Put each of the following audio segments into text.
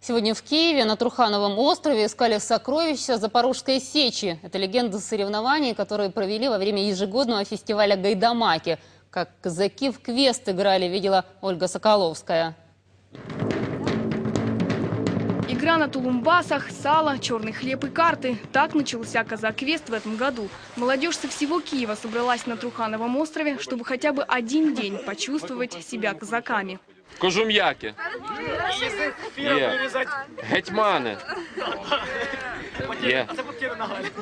Сегодня в Киеве на Трухановом острове искали сокровища Запорожской сечи. Это легенда соревнований, которые провели во время ежегодного фестиваля «Гайдамаки». Как казаки в квест играли, видела Ольга Соколовская. Игра на тулумбасах, сало, черный хлеб и карты. Так начался казак-квест в этом году. Молодежь со всего Киева собралась на Трухановом острове, чтобы хотя бы один день почувствовать себя казаками. Кожум'яки. Є. Гетьмани. Є.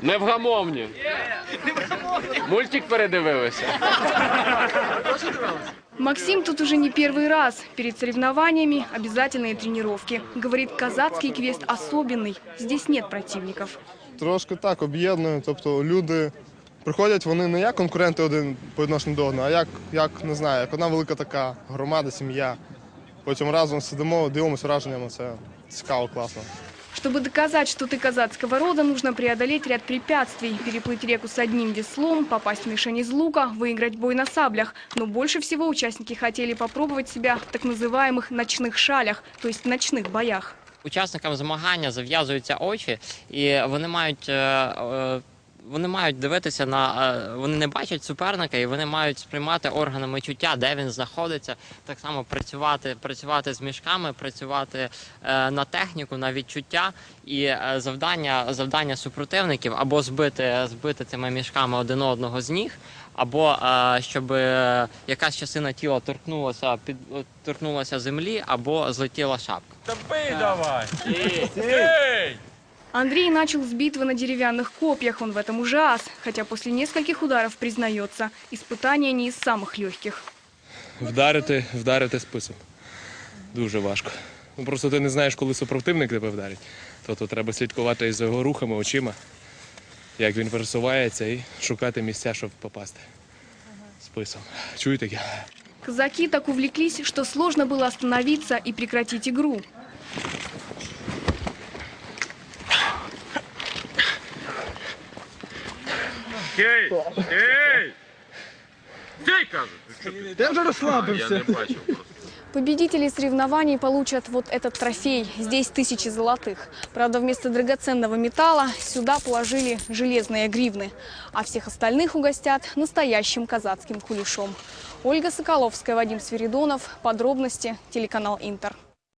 Невгамовні. Мультик передивилися. Максим тут уже не первый раз. Перед соревнованиями обязательные тренировки. Говорит, казацкий квест особенный. Здесь нет противников. Трошки так об'єднує. Тобто люди приходять, вони не як конкуренти один по відношенню до одного, а як, як не знаю, як одна велика така громада, сім'я. Потім разом сидимо, дивимося враженнями. Це цікаво, класно. Чтобы доказать, что ты казацкого рода, нужно преодолеть ряд препятствий. Переплыть реку с одним веслом, попасть в мишень из лука, выиграть бой на саблях. Но больше всего участники хотели попробовать себя в так называемых ночных шалях, то есть ночных боях. учасникам змагання зав'язуються очі, і вони мають. е, е, вони мають дивитися на е, вони не бачать суперника, і вони мають сприймати органами чуття, де він знаходиться. Так само працювати, працювати з мішками, працювати е, на техніку, на відчуття. І е, завдання, завдання супротивників або збити, збити цими мішками один одного з ніг, або щоб якась частина тіла торкнулася під торкнулася землі, або злетіла шапка. Андрей начал с битвы на деревянных копьях. Он в этом уже ас, хотя после нескольких ударов признается, испытание не из самых легких. Вдарити, вдарити списом. Дуже важко. Ну, просто ти не знаєш, коли супротивник тебе вдарить. Тобто треба слідкувати за його рухами, очима, як він пересувається, і шукати місця, щоб попасти. Списом. Чуєте? я? Казаки так увлеклись, что сложно было остановиться и прекратить игру. Ей! Ей! Ей, кажуть! Ти вже розслабився. Я не бачив просто. Победители соревнований получат вот этот трофей. Здесь тысячи золотых. Правда, вместо драгоценного металла сюда положили железные гривны. А всех остальных угостят настоящим казацким кулешом. Ольга Соколовская, Вадим Свиридонов. Подробности телеканал Интер.